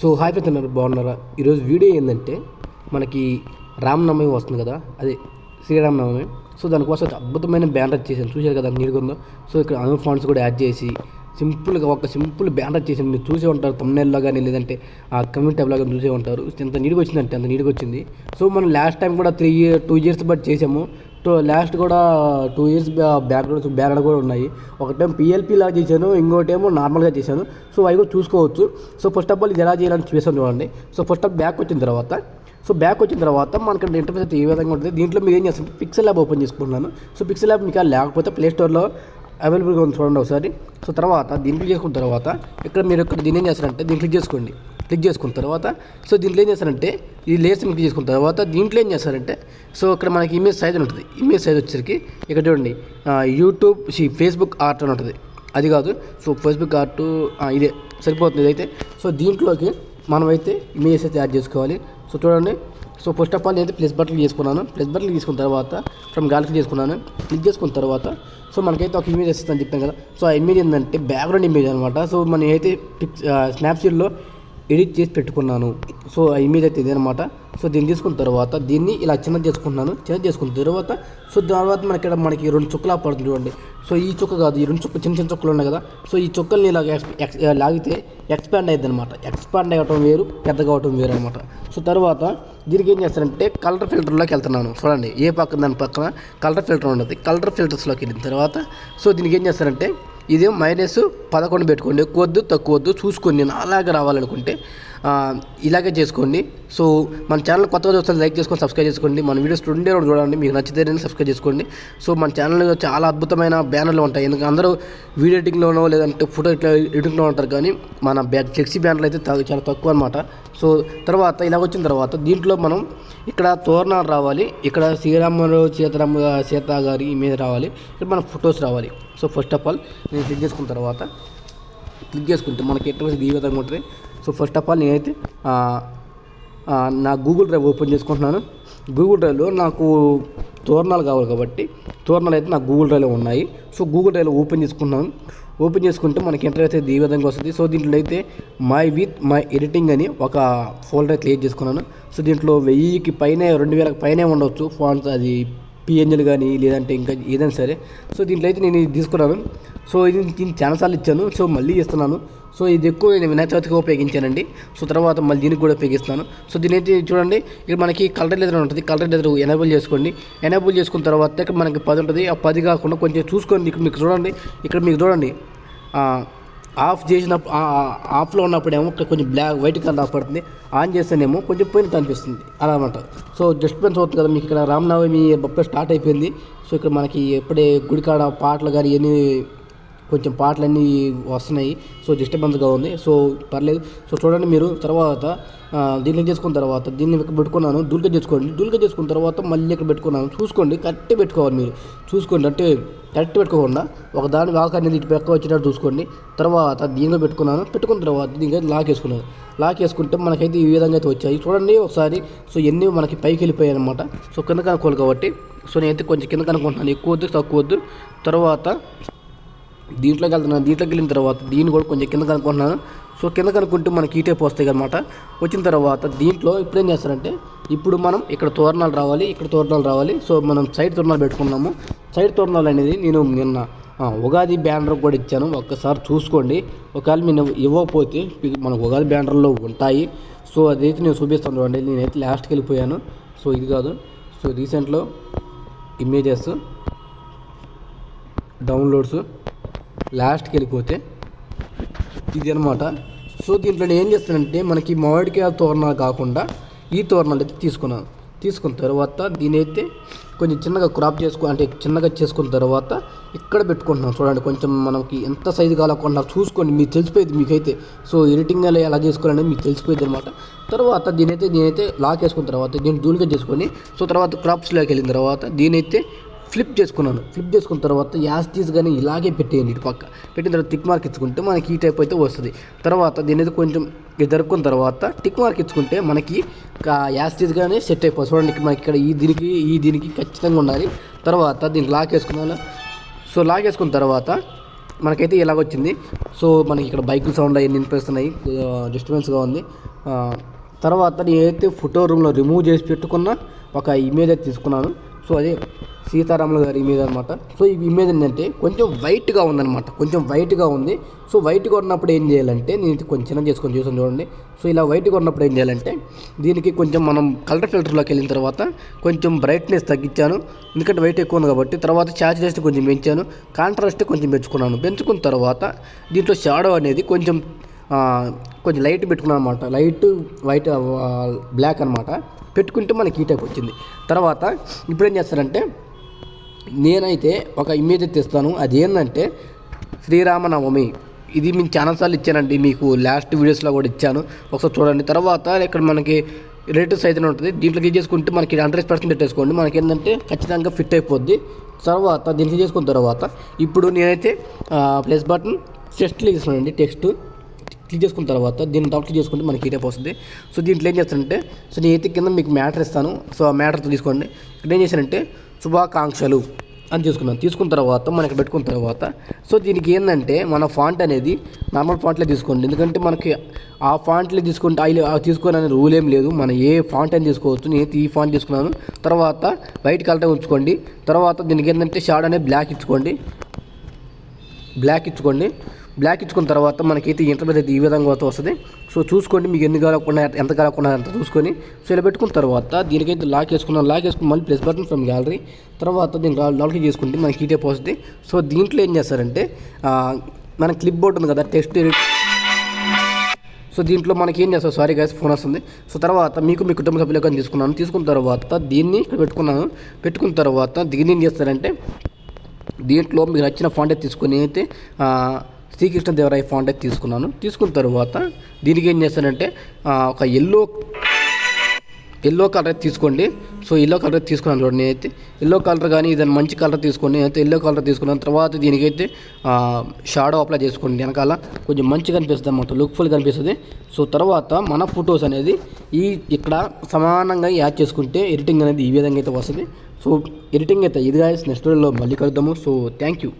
So hi friends బాగున్నారా? ఈరోజు video ఏంటంటే మనకి రామనవమి వస్తుంది కదా అదే శ్రీరామనవమి. సో దానికోసం అద్భుతమైన బ్యానర్ చేశాను. చూశారు కదా నీట్గా ఉందో సో ఇక్కడ అను ఫాంట్స్ కూడా యాడ్ చేసి సింపుల్గా ఒక సింపుల్ బ్యానర్ చేసాను మీరు చూసే ఉంటారు తమ్నెల్లో కానీ లేదంటే ఆ కమ్యూనిటీ టైప్లో కానీ చూసే ఉంటారు. ఎంత నీట్గా వచ్చిందంటే అంత నీట్గా వచ్చింది. సో మనం లాస్ట్ టైం కూడా త్రీ ఇయర్ టూ ఇయర్స్ బట్టి చేసాము. టూ లాస్ట్ కూడా టూ ఇయర్స్ బ్యాక్గ్రౌండ్స్ బ్యానర్ కూడా ఉన్నాయి. ఒక టైం లాగా చేశాను ఇంకోటేమో నార్మల్గా చేశాను. సో అవి కూడా చూసుకోవచ్చు. సో ఫస్ట్ ఆఫ్ ఆల్ ఇది ఎలా చేయాలని చూసాను చూడండి. సో ఫస్ట్ ఆఫ్ బ్యాక్ వచ్చిన తర్వాత సో బ్యాక్ వచ్చిన తర్వాత మనకి ఇంటర్ఫేస్ అయితే ఏ విధంగా ఉంటుంది? దీంట్లో మీరు ఏం చేస్తుంటే పిక్సెల్ ల్యాబ్ ఓపెన్ చేసుకుంటున్నాను. సో పిక్సెల్ ల్యాబ్ మీకు లేకపోతే ప్లే స్టోర్లో అవైలబుల్గా ఉంది చూడండి ఒకసారి. సో తర్వాత దీన్ని క్లిక్ చేసుకున్న తర్వాత ఇక్కడ మీరు ఇక్కడ దీన్ని ఏం చేస్తారంటే దీన్ని క్లిక్ చేసుకోండి. క్లిక్ చేసుకున్న తర్వాత సో దీంట్లో ఏం చేస్తారంటే ఈ లేయర్స్ క్లిక్ చేసుకున్న తర్వాత దీంట్లో ఏం చేస్తారంటే సో ఇక్కడ మనకి ఇమేజ్ సైజ్ ఉంటుంది. ఇమేజ్ సైజ్ వచ్చేసరికి ఇక్కడ చూడండి యూట్యూబ్ సి ఫేస్బుక్ ఆర్ట్ అని ఉంటుంది. అది కాదు సో ఫేస్బుక్ ఆర్ట్ ఇదే సరిపోతుంది ఇదైతే. సో దీంట్లోకి మనమైతే ఇమేజెస్ అయితే యాడ్ చేసుకోవాలి. సో చూడండి సో ఫస్ట్ ఆఫ్ ఆల్ నేనైతే ప్లస్ బటన్ తీసుకున్నాను ప్లస్ బటన్ తీసుకున్న తర్వాత ఫ్రమ్ గ్యాలరీ చేసుకున్నాను. క్లిక్ చేసుకున్న తర్వాత సో మనకైతే ఒక ఇమేజ్ వస్తుందని చెప్పాను కదా. సో ఆ ఇమేజ్ ఏంటంటే బ్యాక్గ్రౌండ్ ఇమేజ్ అనమాట సో మనం అయితే పిక్స్ స్నాప్సీడ్లో ఎడిట్ చేసి పెట్టుకున్నాను. సో ఆ ఇమేజ్ అయితే ఇదనమాట సో దీన్ని తీసుకున్న తర్వాత దీన్ని ఇలా చిన్నది చేసుకుంటున్నాను. చిన్నది చేసుకున్న తర్వాత సో తర్వాత మనకి ఇక్కడ మనకి రెండు చుక్కలా పడుతుంది చూడండి. సో ఈ చుక్క కాదు ఈ రెండు చుక్క చిన్న చిన్న చుక్కలు ఉన్నాయి కదా. సో ఈ చుక్కల్ని ఇలా ఎక్స్- ఎక్స్- లాగితే ఎక్స్పాండ్ అయ్యింది అనమాట ఎక్స్పాండ్ అవ్వటం వేరు పెద్దగా అవటం వేరు అనమాట సో తర్వాత దీనికి ఏం చేస్తానంటే కలర్ ఫిల్టర్లోకి వెళ్తున్నాను. చూడండి ఏ పక్కన దాని పక్కన కలర్ ఫిల్టర్ ఉండదు. కలర్ ఫిల్టర్స్లోకి వెళ్ళిన తర్వాత సో దీనికి ఏం చేస్తారంటే ఇది మైనస్ పదకొండు పెట్టుకోండి. ఎక్కువ వద్దు తక్కువ వద్దు చూసుకొని నేను అలాగే రావాలనుకుంటే ఇలాగే చేసుకోండి. సో మన ఛానల్ కొత్తగా చూస్తే లైక్ చేసుకొని సబ్స్క్రైబ్ చేసుకోండి. మన వీడియోస్ రెండే రోజు చూడండి మీకు నచ్చితే సబ్స్క్రైబ్ చేసుకోండి. సో మన ఛానల్లో చాలా అద్భుతమైన బ్యానర్లు ఉంటాయి. ఎందుకంటే అందరూ వీడియో ఎడిటింగ్లోనో లేదంటే ఫోటో ఇట్లా ఎడిటింగ్లో ఉంటారు. కానీ మన బ్యా ఫ్లెక్సీ బ్యానర్లు అయితే చాలా తక్కువ అనమాట సో తర్వాత ఇలా వచ్చిన తర్వాత దీంట్లో మనం ఇక్కడ తోరణాలు రావాలి. ఇక్కడ శ్రీరాములు సీతారామ సీత గారి మీద రావాలి. ఇక్కడ మన ఫొటోస్ రావాలి. సో ఫస్ట్ ఆఫ్ ఆల్ నేను క్లిక్ చేసుకున్న తర్వాత క్లిక్ చేసుకుంటే మనకి ఎట్లా ఈ విధంగా ఉంటుంది. సో ఫస్ట్ ఆఫ్ ఆల్ నేనైతే నా గూగుల్ డ్రైవ్ ఓపెన్ చేసుకుంటున్నాను. గూగుల్ డ్రైవ్లో నాకు తోరణాలు కావాలి కాబట్టి తోరణాలు అయితే నాకు గూగుల్ డ్రైవ్లో ఉన్నాయి. సో గూగుల్ డ్రైవ్లో ఓపెన్ చేసుకున్నాను ఓపెన్ చేసుకుంటే మనకి ఇంటర్వ్యూ అయితే ఈ విధంగా వస్తుంది. సో దీంట్లో అయితే మై విత్ మై ఎడిటింగ్ అని ఒక ఫోల్డర్ క్రియేట్ చేసుకున్నాను. సో దీంట్లో వెయ్యికి పైనే రెండు వేలకు పైనే ఉండవచ్చు ఫోన్స్ అది పిఎన్జీలు కానీ లేదంటే ఇంకా ఏదైనా సరే. సో దీంట్లో అయితే నేను ఇది తీసుకున్నాను. సో ఇది దీన్ని చాలాసార్లు ఇచ్చాను. సో మళ్ళీ ఇస్తున్నాను సో ఇది ఎక్కువ నేను వినాయక చవితికి ఉపయోగించానండి. సో తర్వాత మళ్ళీ దీనికి కూడా ఉపయోగిస్తాను సో దీని అయితే చూడండి ఇక్కడ మనకి కలర్ లెదర్ ఉంటుంది. కలర్ లెదర్ ఎనేబుల్ చేసుకోండి. ఎనేబుల్ చేసుకున్న తర్వాత ఇక్కడ మనకి పది ఉంటుంది. ఆ పది కాకుండా కొంచెం చూసుకోండి. ఇక్కడ మీకు చూడండి ఇక్కడ మీకు చూడండి. ఆఫ్ చేసిన ఆఫ్లో ఉన్నప్పుడేమో ఇక్కడ కొంచెం బ్లాక్ వైట్ కలర్ పడుతుంది ఆన్ చేస్తేనేమో కొంచెం పోయిన అనిపిస్తుంది. అలా అనమాట సో జస్ట్ పెన్స్ అవుతుంది కదా మీకు ఇక్కడ రామనవమి బొప్ప స్టార్ట్ అయిపోయింది. సో ఇక్కడ మనకి ఎప్పుడే గుడికాడ పాటలు కానీ ఎన్ని కొంచెం పాటలన్నీ వస్తున్నాయి. సో డిస్టర్బెన్స్గా ఉంది. సో పర్లేదు. సో చూడండి మీరు తర్వాత దీన్ని చేసుకున్న తర్వాత దీన్ని ఇక్కడ పెట్టుకున్నాను. దూలిక చేసుకోండి. దూలిక చేసుకున్న తర్వాత మళ్ళీ ఇక్కడ పెట్టుకున్నాను. చూసుకోండి. కరెక్ట్ పెట్టుకోవాలి మీరు. చూసుకోండి. అంటే కరెక్ట్ పెట్టుకోకుండా ఒక దాని వాక్ అనేది ఇటు పక్క వచ్చేటట్టు చూసుకోండి. తర్వాత దీనిలో పెట్టుకున్నాను. పెట్టుకున్న తర్వాత దీనికి లాక్ వేసుకున్నాను. లాక్ వేసుకుంటే మనకైతే ఈ విధంగా అయితే వచ్చాయి. చూడండి ఒకసారి. సో ఎన్ని మనకి పైకి వెళ్ళిపోయాయి అనమాట సో కింద కనుక్కోవాలి కాబట్టి. సో నేనైతే కొంచెం కింద కనుక్కుంటున్నాను ఎక్కువ వద్దు తక్కువ వద్దు తర్వాత దీంట్లోకి వెళ్తున్నాను దీంట్లోకి వెళ్ళిన తర్వాత దీన్ని కూడా కొంచెం కింద కనుక్కుంటున్నాను సో కింద కనుక్కుంటే మనకి ఈ టైప్ వస్తాయి అనమాట వచ్చిన తర్వాత దీంట్లో ఇప్పుడు ఏం చేస్తారంటే ఇప్పుడు మనం ఇక్కడ తోరణాలు రావాలి ఇక్కడ తోరణాలు రావాలి. సో మనం సైడ్ తోరణాలు పెట్టుకున్నాము. సైడ్ తోరణాలు అనేది నేను నిన్న ఉగాది బ్యానర్ కూడా ఇచ్చాను. ఒక్కసారి చూసుకోండి. ఒకవేళ నేను ఇవ్వకపోతే మన ఉగాది బ్యానర్లో ఉంటాయి. సో అదైతే నేను చూపిస్తాను చూడండి. నేనైతే లాస్ట్కి వెళ్ళిపోయాను. సో ఇది కాదు. సో రీసెంట్లో ఇమేజెస్ డౌన్లోడ్స్ లాస్ట్కి వెళ్ళిపోతే ఇది అనమాట సో దీంట్లో నేను ఏం చేస్తానంటే మనకి మామిడికాయ తోరణాలు కాకుండా ఈ తోరణాలు అయితే తీసుకున్నాను. తీసుకున్న తర్వాత దీని అయితే కొంచెం చిన్నగా క్రాప్ చేసుకో అంటే చిన్నగా చేసుకున్న తర్వాత ఇక్కడ పెట్టుకుంటున్నాం. చూడండి కొంచెం మనకి ఎంత సైజు కావాలనుకుంటున్నా చూసుకోండి. మీకు తెలిసిపోయింది మీకైతే. సో ఎడిటింగ్ అలా ఎలా చేసుకోవాలనేది మీకు తెలిసిపోయింది అనమాట తర్వాత దీనైతే దీనైతే లాక్ వేసుకున్న తర్వాత దీన్ని దూలుగా చేసుకొని సో తర్వాత క్రాప్స్లోకి వెళ్ళిన తర్వాత దీనైతే ఫ్లిప్ చేసుకున్నాను. ఫ్లిప్ చేసుకున్న తర్వాత యాస్టీస్ కానీ ఇలాగే పెట్టేయండి ఇటు పక్క. పెట్టిన తర్వాత టిక్ మార్క్ ఇచ్చుకుంటే మనకి ఈ టైప్ అయితే వస్తుంది. తర్వాత దీని అయితే కొంచెం జరుపుకున్న తర్వాత టిక్ మార్క్ ఇచ్చుకుంటే మనకి యాస్టీస్ కానీ సెట్ అయిపోతుంది చూడండి మనకి ఇక్కడ ఈ దీనికి ఈ దీనికి ఖచ్చితంగా ఉండాలి. తర్వాత దీనికి లాక్ వేసుకున్నాను సో లాక్ వేసుకున్న తర్వాత మనకైతే ఇలాగ వచ్చింది. సో మనకి ఇక్కడ బైకుల సౌండ్ అవన్నీ వినిపిస్తున్నాయి. డిస్టర్బెన్స్గా ఉంది. తర్వాత నేనైతే ఫోటో రూమ్లో రిమూవ్ చేసి పెట్టుకున్న ఒక ఇమేజ్ అయితే తీసుకున్నాను. సో అదే సీతారాముల గారి ఇమేజ్ అనమాట సో ఈ ఇమేజ్ ఏంటంటే కొంచెం వైట్గా ఉందన్నమాట. కొంచెం వైట్గా ఉంది. సో వైట్గా ఉన్నప్పుడు ఏం చేయాలంటే నేను కొంచెం చేసుకొని చూసాను చూడండి. సో ఇలా వైట్గా ఉన్నప్పుడు ఏం చేయాలంటే దీనికి కొంచెం మనం కలర్ ఫిల్టర్లోకి వెళ్ళిన తర్వాత కొంచెం బ్రైట్నెస్ తగ్గించాను. ఎందుకంటే వైట్ ఎక్కువ ఉంది కాబట్టి తర్వాత చార్జినెస్ కొంచెం పెంచాను. కాంట్రాస్ట్ కొంచెం పెంచుకున్నాను. పెంచుకున్న తర్వాత దీంట్లో షాడో అనేది కొంచెం కొంచెం లైట్ పెట్టుకున్నాను అనమాట లైట్ వైట్ బ్లాక్ అనమాట పెట్టుకుంటే మనకి ఈ టైప్ వచ్చింది. తర్వాత ఇప్పుడు ఏం చేస్తారంటే నేనైతే ఒక ఇమేజ్ తెస్తాను. అది ఏంటంటే శ్రీరామనవమి. ఇది మేము ఛానల్సార్లు ఇచ్చానండి. మీకు లాస్ట్ వీడియోస్లో కూడా ఇచ్చాను. ఒకసారి చూడండి. తర్వాత ఇక్కడ మనకి రేటెడ్ అయితే ఉంటుంది. దీంట్లో క్లిక్ చేసుకుంటే మనకి హండ్రెడ్ పర్సెంట్ పెట్టేసుకోండి. మనకి ఏంటంటే ఖచ్చితంగా ఫిట్ అయిపోద్ది. తర్వాత దీనికి చేసుకున్న తర్వాత ఇప్పుడు నేనైతే ప్లస్ బటన్ టెక్స్ట్ క్లిక్ చేస్తున్నానండి. టెక్స్ట్ క్లిక్ చేసుకున్న తర్వాత దీన్ని డౌట్ క్లిక్ చేసుకుంటే మనకి ఈ టైప్ వస్తుంది. సో దీంట్లో ఏం చేస్తానంటే సో నేనైతే కింద మీకు మ్యాటర్ ఇస్తాను. సో ఆ మ్యాటర్తో తీసుకోండి. ఇక్కడ ఏం చేశానంటే శుభాకాంక్షలు అని తీసుకున్నాను. తీసుకున్న తర్వాత మనకి పెట్టుకున్న తర్వాత సో దీనికి ఏంటంటే మన ఫాంట్ అనేది నార్మల్ ఫాంట్లో తీసుకోండి. ఎందుకంటే మనకి ఆ ఫాంట్లో తీసుకుంటే ఆ తీసుకోవాలనే రూల్ ఏం లేదు. మన ఏ ఫాంట్ అని తీసుకోవచ్చు. నేను ఈ ఫాంట్ తీసుకున్నాను. తర్వాత వైట్ కలర్ ఉంచుకోండి. తర్వాత దీనికి ఏంటంటే షాడ్ అనేది బ్లాక్ ఇచ్చుకోండి. బ్లాక్ ఇచ్చుకోండి. బ్లాక్ ఇచ్చుకున్న తర్వాత మనకైతే ఇంటర్మీడియట్ అయితే ఈ విధంగా అయితే వస్తుంది. సో చూసుకోండి మీకు ఎన్ని కాలకుండా ఎంత కాలకుండా అంత చూసుకొని సో ఇలా పెట్టుకున్న తర్వాత దీనికైతే లాక్ వేసుకున్నాం లాక్ వేసుకుని మళ్ళీ ప్లస్ బటన్ ఫ్రమ్ గ్యాలరీ తర్వాత దీన్ని లాక్ చేసుకుంటే మనకి ఈ టైప్ వస్తుంది. సో దీంట్లో ఏం చేస్తారంటే మన క్లిప్ బోర్డ్ ఉంది కదా టెక్స్ట్ సో దీంట్లో మనకి ఏం చేస్తారు? సారీ గైస్ ఫోన్ వస్తుంది. సో తర్వాత మీకు మీ కుటుంబ సభ్యులకు తీసుకున్నాను తీసుకున్న తర్వాత దీన్ని ఇక్కడ పెట్టుకున్నాను. పెట్టుకున్న తర్వాత దీన్ని ఏం చేస్తారంటే దీంట్లో మీకు నచ్చిన ఫాంట్ అయితే తీసుకొని అయితే శ్రీకృష్ణదేవరాయ ఫాంట్ అయితే తీసుకున్నాను. తీసుకున్న తర్వాత దీనికి ఏం చేస్తానంటే ఒక ఎల్లో ఎల్లో కలర్ తీసుకోండి. సో ఎల్లో కలర్ తీసుకున్నాను చూడండి నేనైతే. ఎల్లో కలర్ కానీ ఇదని మంచి కలర్ తీసుకోండి నేనైతే ఎల్లో కలర్ తీసుకున్నాను. తర్వాత దీనికైతే షాడో అప్లై చేసుకోండి. వెనకాల కొంచెం మంచిగా కనిపిస్తుంది అన్నమాట. లుక్ఫుల్ కనిపిస్తుంది. సో తర్వాత మన ఫొటోస్ అనేది ఈ ఇక్కడ సమానంగా యాడ్ చేసుకుంటే ఎడిటింగ్ అనేది ఈ విధంగా అయితే వస్తుంది. సో ఎడిటింగ్ అయితే ఇది నెక్స్ట్ వీడియోలో మళ్ళీ కలుద్దాము. So thank you